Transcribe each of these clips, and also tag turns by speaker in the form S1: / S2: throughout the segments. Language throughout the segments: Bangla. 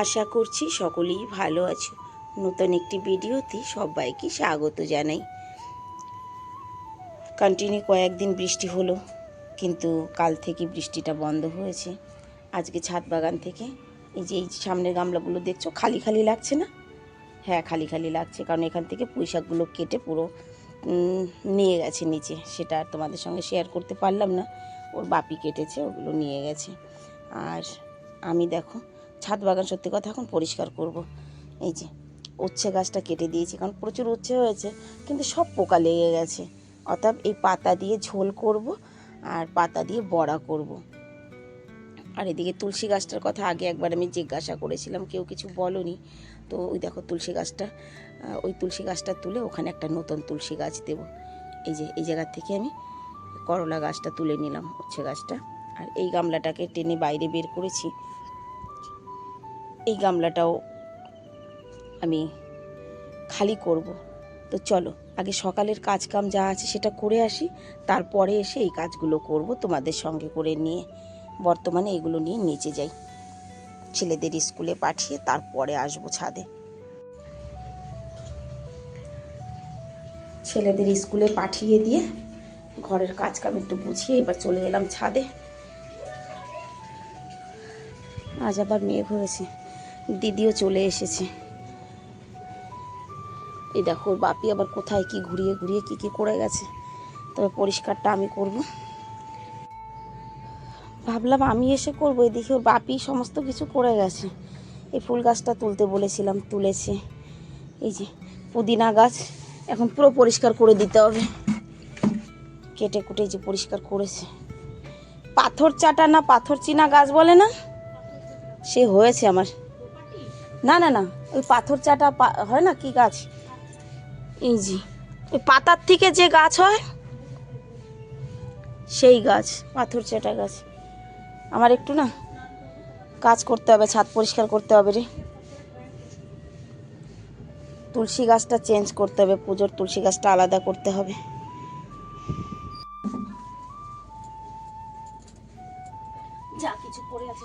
S1: আশা করছি সকলেই ভালো আছো। নতুন একটি ভিডিওতে সবাইকে স্বাগত জানাই। কন্টিনিউ কয়েকদিন বৃষ্টি হলো, কিন্তু কাল থেকে বৃষ্টিটা বন্ধ হয়েছে। আজকে ছাদ বাগান থেকে, এই যে এই সামনের গামলাগুলো দেখছ, খালি খালি লাগছে না? হ্যাঁ খালি খালি লাগছে, কারণ এখান থেকে পুঁই শাকগুলো কেটে পুরো নিয়ে গেছে নিচে। সেটা আর তোমাদের সঙ্গে শেয়ার করতে পারলাম না। ওর বাপি কেটেছে, ওগুলো নিয়ে গেছে। আর আমি দেখো ছাদ বাগান সত্যি কথা এখন পরিষ্কার করব। এই যে, উচ্ছে গাছটা কেটে দিয়েছি, কারণ প্রচুর উচ্ছে হয়েছে, কিন্তু সব পোকা লেগে গেছে। অতএব এই পাতা দিয়ে ঝোল করব আর পাতা দিয়ে বড়া করব। আর এদিকে তুলসী গাছটার কথা আগে একবার আমি জিজ্ঞাসা করেছিলাম, কেউ কিছু বলনি। তো ওই দেখো তুলসী গাছটা ওই তুলসী গাছটা তুলে ওখানে একটা নতুন তুলসী গাছ দেব। এই যে, এই জায়গার থেকে আমি করলা গাছটা তুলে নিলাম, উচ্ছে গাছটা। আর এই গামলাটাকে টেনে বাইরে বের করেছি। এই গামলাটাও আমি খালি করব। তো চলো, আগে সকালের কাজ কাম যা আছে সেটা করে আসি, তারপরে এসে এই কাজগুলো করব তোমাদের সঙ্গে করে নিয়ে। বর্তমানে এগুলো নিয়ে নিচে যাই। ছেলেদের স্কুলে পাঠিয়ে তারপরে আসব ছাদে। ছেলেদের স্কুলে পাঠিয়ে দিয়ে ঘরের কাজ কাম একটু বুঝিয়ে এবার চলে এলাম ছাদে। আজ আবার মেঘ হয়েছে। দিদিও চলে এসেছে। এই দেখো বাপি আবার কোথায়, কি ঘুরিয়ে ঘুরিয়ে কি কি করে গেছে। তবে পরিষ্কারটা আমি করব। ভাবলাম আমি এসে করব, এদিকে ওর বাপি সমস্ত কিছু করে গেছে। এই ফুল গাছটা তুলতে বলেছিলাম, তুলেছে। এই যে পুদিনা গাছ, এখন পুরো পরিষ্কার করে দিতে হবে। কেটে কুটে যে পরিষ্কার করেছে। পাথর চাটা না পাথর চিনা গাছ বলে না? সে হয়েছে আমার। না না না। ওই পাথর চাটা হয় না কি গাছ? এই যে, ওই পাতার থেকে যে গাছ হয়, সেই গাছ, পাথর চাটা গাছ। আমার একটু না কাজ করতে হবে, ছাদ পরিষ্কার করতে হবে রে। তুলসী গাছটা চেঞ্জ করতে হবে, পুজোর তুলসী গাছটা আলাদা করতে হবে। যা কিছু পড়ে আছে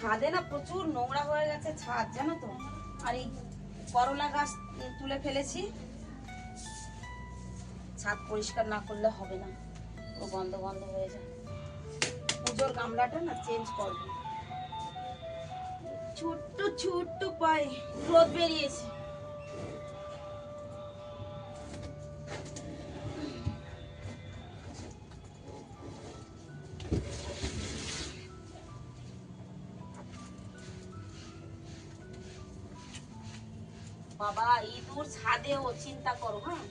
S1: ছাদে না প্রচুর নোংরা হয়ে গেছে ছাদ, জানো তো? আর এই করলা গাছ তুলে ফেলেছি। ছাদ পরিষ্কার না করলে হবে না। ও গন্ধ বন্ধ হয়ে যায়। পুজোর গামলাটা না চেঞ্জ করব। ছোট্ট ছোট্ট পায়ে রোদ বেরিয়েছে। বাবা ইঁদুর ছাদেও চিন্তা করো হ্যাঁ?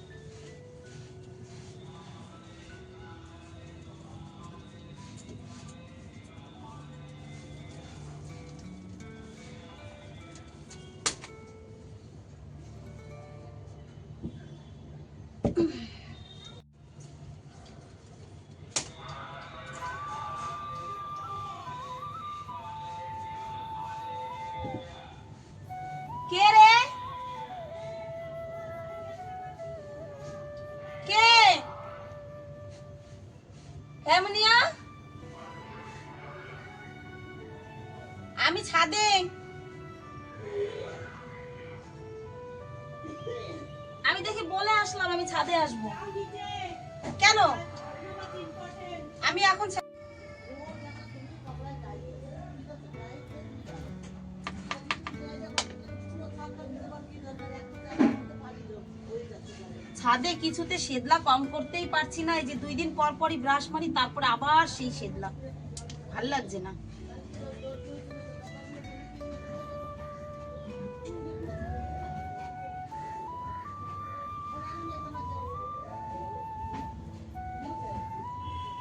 S1: আমি ছাদে। আমি দেখি বলে আসলাম, আমি ছাদে আসব। কেন? আমি এখন ছাদে কিছুতে সেদলা কম করতেই পারছি না, এই যে দুই দিন পর পরই ব্রাশ মারি, তারপরে আবার সেই সেদলা ভালো লাগছে না।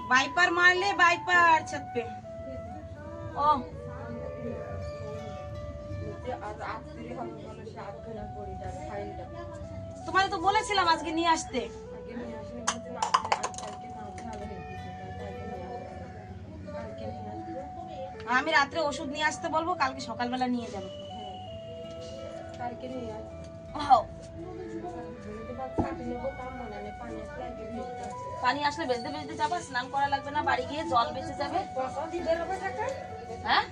S1: वाइपर मार ले वाइपर छत पे ओ তোমাদের তো বলেছিলাম আজকে নিয়ে আসতে আমি রাত্রে ওষুধ নিয়ে আসতে বলবো কালকে সকালবেলা নিয়ে যাবো
S2: কালকে নিয়ে পানি
S1: আসলে বেঁচতে বেজতে যাব, স্নান করা লাগবে না, বাড়ি গিয়ে জল বেঁচে যাবে। হ্যাঁ?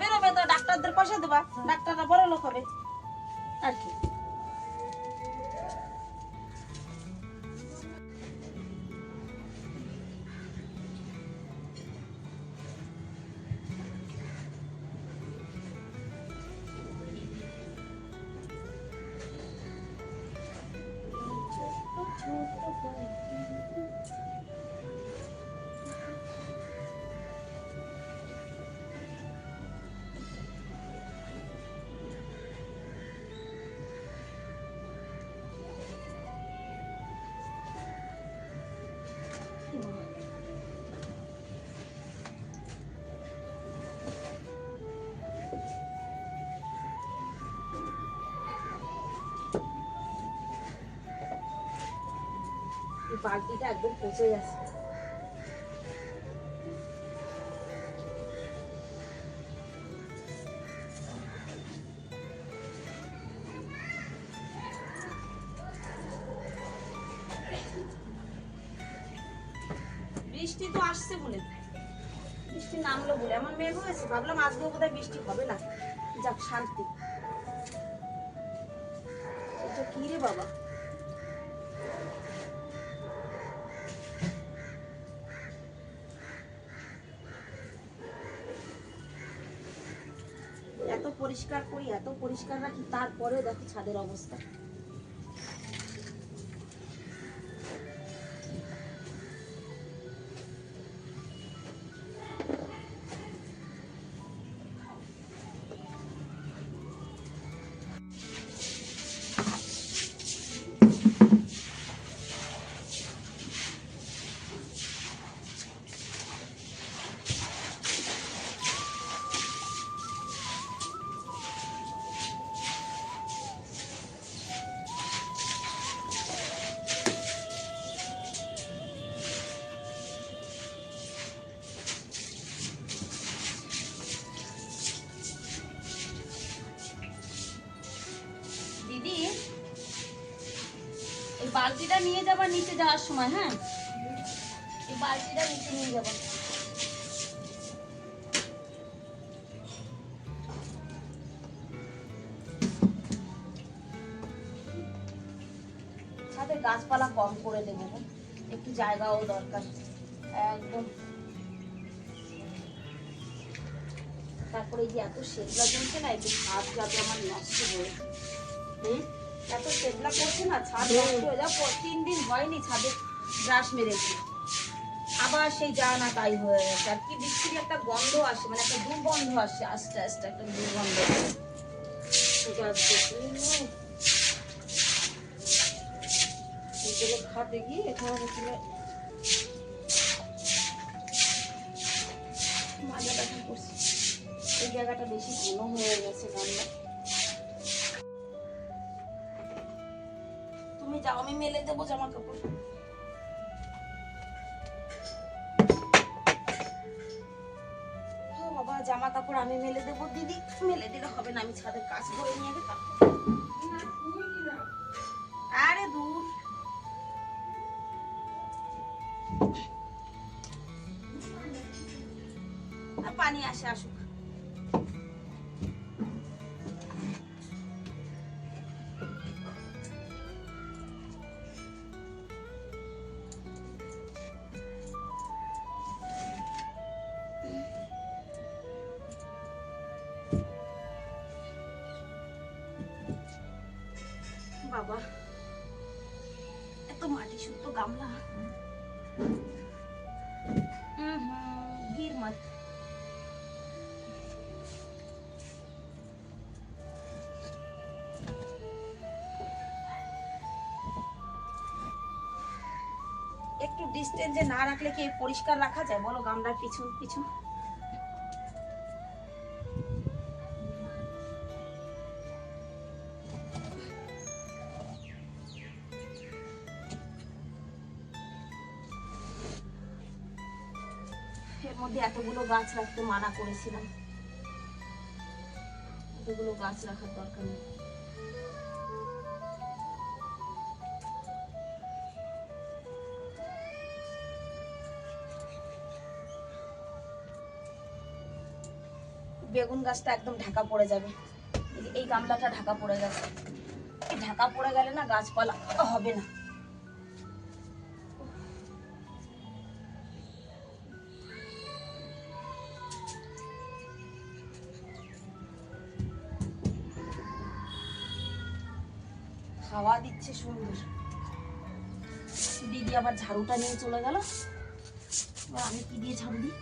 S1: বেরোবে তো, ডাক্তারদের পয়সা দেবা, ডাক্তাররা বড় লোক হবে। আর কি। বালতিটা একদম পচে যাচ্ছে। বৃষ্টি তো আসছে বলে। বৃষ্টি নামলো বলে। এমন মেঘ হয়েছে। ভাবলাম আজকে বোধহয় বৃষ্টি হবে না। যাক, শান্তি। এটা কি রে বাবা? পরিষ্কার করি এত পরিষ্কার রাখি তারপরেও দেখো ছাদের অবস্থা। বালতিটা নিয়ে যাবা নিচে যাওয়ার সময় হ্যাঁ? এই বালতিটা নিচে নিয়ে যাবা। ছাদে গাছপালা কম করে দেবো একটু জায়গাও দরকার। একদম। তারপরে যে এত শেবলা জমছে না একটু ছাদ যাবে আমার নষ্ট হয়ে হুম? এত শেবলা পড়ছে না, ছাদ নষ্ট হয়ে যাও তিন দিন হয়নি ছাদে ব্রাশ মেরেছি আবার সেই যা না তাই হয়ে গেছে। আর কি বৃষ্টির একটা গন্ধ আসে মানে একটা দুর্গন্ধ আসে, আস্তে আস্তে একটা দুর্গন্ধ। খাতে গিয়ে এখানে হচ্ছে মাজা করছে। এই জায়গাটা বেশি ঘন হয়ে গেছে গামলা যাও আমি মেলে দেবো জামা কাপড় বাবা জামা কাপড় আমি মেলে দেবো। দিদি, মেলে দিলে হবে না, আমি ছাদের কাজ করে নিয়ে আগে বাবা। এত মাটি শুদ্ধ গামলা। একটু ডিস্টেন্সে না রাখলে কি পরিষ্কার রাখা যায়? বলো গামলার পিছন পিছন। এর মধ্যে এতগুলো গাছ রাখতে মানা করেছিলাম। এতগুলো গাছ রাখার দরকার নেই। বেগুন গাছটা একদম ঢাকা পড়ে যাবে। এই গামলাটা ঢাকা পড়ে গেছে। ঢাকা পড়ে গেলে না গাছপালা হবে না। হাওয়া দিচ্ছে সুন্দর। দিদি আবার ঝাড়ুটা নিয়ে চলে গেল। আমি কি দিয়ে ঝাড়ু দিই?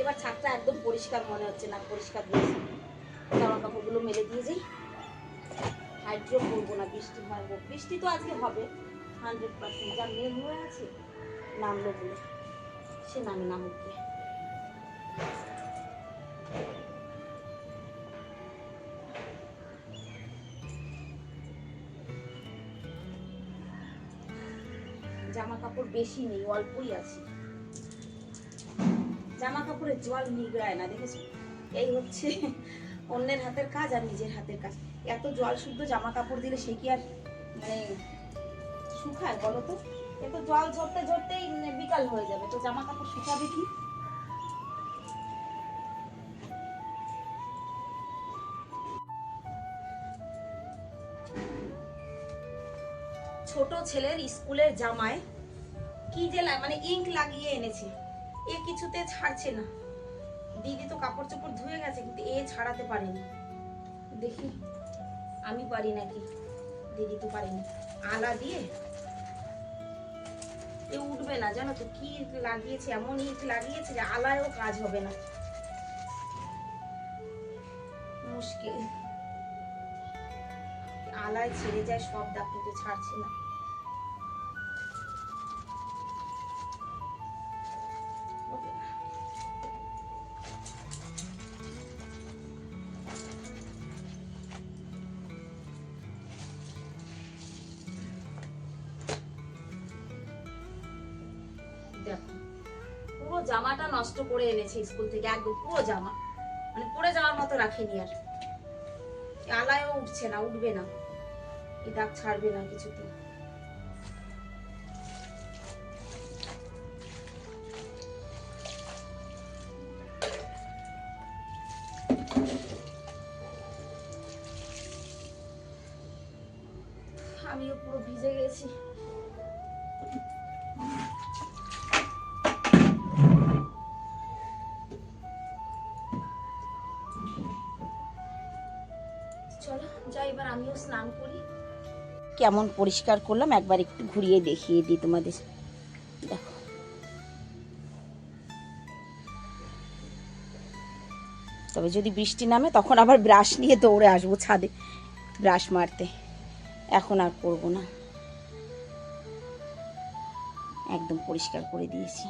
S1: এবার ছাদটা একদম পরিষ্কার মনে হচ্ছে না, পরিষ্কার দিয়েছি জামা কাপড়গুলো মেলে দিয়ে যাই। হাইড্রো করব না, বৃষ্টি মারবো বৃষ্টি তো আজকে হবে হান্ড্রেড পার্সেন্ট যা মেঘ হয়ে আছে, নামলো বলে। সে নামে নামুক গিয়ে। জামা কাপড় বেশি নেই, অল্পই আছে। জামা কাপড়ের জল নিগড়ায় না, দেখেছ? এই হচ্ছে অন্যের হাতের কাজ আর নিজের হাতের কাজ। এত জল শুদ্ধ জামা কাপড় দিলে সে কি আর মানে শুকায় বলো তো? এ তো জল ঝরতে ঝরতেই বিকাল হয়ে যাবে। তো জামা কাপড় শুকাবে কি? ছোট ছেলের স্কুলের জামায় কি যে মানে ইঙ্ক লাগিয়ে এনেছে। এ কিছুতে ছাড়ছে না। দিদি তো কাপড় চোপড় ধুয়ে গেছে, কিন্তু এ ছাড়াতে পারেনি। দেখি। আমি পারি নাকি? দিদি তো পারিনি। আলা দিয়ে? এ উঠবে না, জানো তো কি লাগিয়েছে, এমন ইট লাগিয়েছে যে আলায়ও কাজ হবে না। মুশকিল। আলায় ছেড়ে যায়, সব ডাক্তারকে ছাড়ছে না। জামাটা নষ্ট করে এনেছে স্কুল থেকে। একদম পুরো জামা। মানে পরে যাওয়ার মতো রাখেনি আর। আলায়ও উঠছে না, উঠবে না। এই দাগ ছাড়বে না কিছুতে আমিও পুরো ভিজে গেছি। স্নান করি। কেমন পরিষ্কার করলাম, একবার একটু ঘুরিয়ে দেখিয়ে দিই তোমাদের। দেখো। তবে যদি বৃষ্টি নামে, তখন আবার ব্রাশ নিয়ে দৌড়ে আসব ছাদে, ব্রাশ মারতে। এখন আর করব না। একদম পরিষ্কার করে দিয়েছি।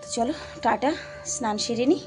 S1: তো চলো, টাটা, স্নান সেরে নিই